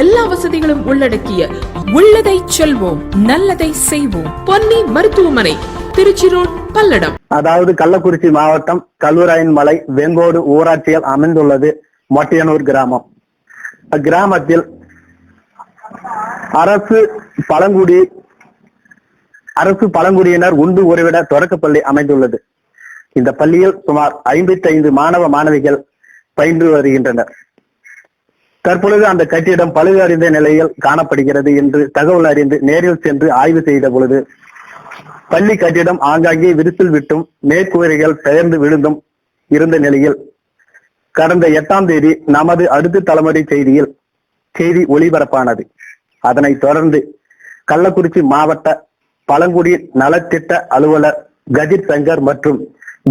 எல்லா வசதிகளும் உள்ளடக்கிய உள்ளதை செல்வோம் நல்லதை செய்வோம். பொன்னி மருத்துவமனை திருச்சி ரோட் பல்லடம். அதாவது கள்ளக்குறிச்சி மாவட்டம் கல்லூராயன் மலை வெங்கோடு ஊராட்சியில் அமைந்துள்ளது மொட்டையனூர் கிராமம். அக்கிராமத்தில் அரசு பழங்குடி அரசு பழங்குடியினர் உண்டு உறைவிட தொடக்கப்பள்ளி அமைந்துள்ளது. இந்த பள்ளியில் சுமார் ஐம்பத்தி ஐந்து மாணவ மாணவிகள் பயின்று வருகின்றனர். தற்பொழுது அந்த கட்டிடம் பழுதறிந்த நிலையில் காணப்படுகிறது என்று தகவல் அறிந்து நேரில் சென்று ஆய்வு செய்த பொழுது பள்ளி கட்டிடம் ஆங்காங்கே விரிசல் விட்டும் மேற்கூரைகள் பெயர்ந்து விழுந்தும் இருந்த நிலையில் கடந்த எட்டாம் தேதி நமது அடுத்த தலைமுறை செய்தியில் செய்தி ஒளிபரப்பானது. அதனைத் தொடர்ந்து கள்ளக்குறிச்சி மாவட்ட பழங்குடி நலத்திட்ட அலுவலர் கஜித் சங்கர் மற்றும்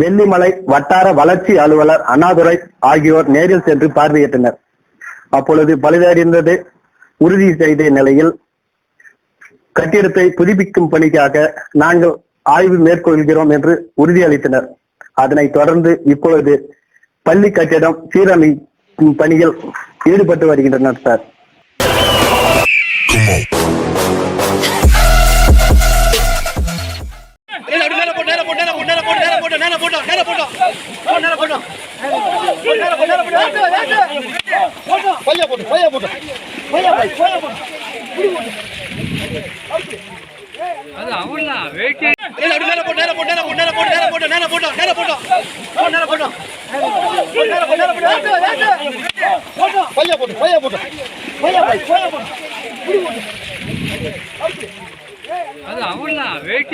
வெள்ளிமலை வட்டார வளர்ச்சி அலுவலர் அண்ணாதுரை ஆகியோர் நேரில் சென்று பார்வையிட்டனர். அப்பொழுது பழுதடைந்தது உறுதி செய்த நிலையில் கட்டிடத்தை புதுப்பிக்கும் பணிக்காக நாங்கள் ஆய்வு மேற்கொள்கிறோம் என்று உறுதியளித்தனர் அதனைத் தொடர்ந்து இப்பொழுது பள்ளி கட்டிடம் சீரமைக்கும் பணியில் ஈடுபட்டு வருகின்றனர் சார். போட்டோம் போட்டோம் போட்டோம் போட்டோம் போட்டோம் போட்டோம் போட்டோம் போட்டோம் போட்டோம் போட்டோம் நேரா போட்டு, நேரா போட்டு, பையா போட்டு, பையா போட்டு. பையா போட்டு, பையா போட்டு. இல்ல, அப்படி போட்டு, நேரா போட்டு, நேரா போட்டு, நேரா போட்டு, நேரா போட்டு, நேரா போட்டு, நேரா போட்டு. நேரா போட்டு. நேரா போட்டு, நேரா போட்டு. பையா போட்டு, பையா போட்டு. பையா போட்டு, பையா போட்டு. அது அவன் வெயிட்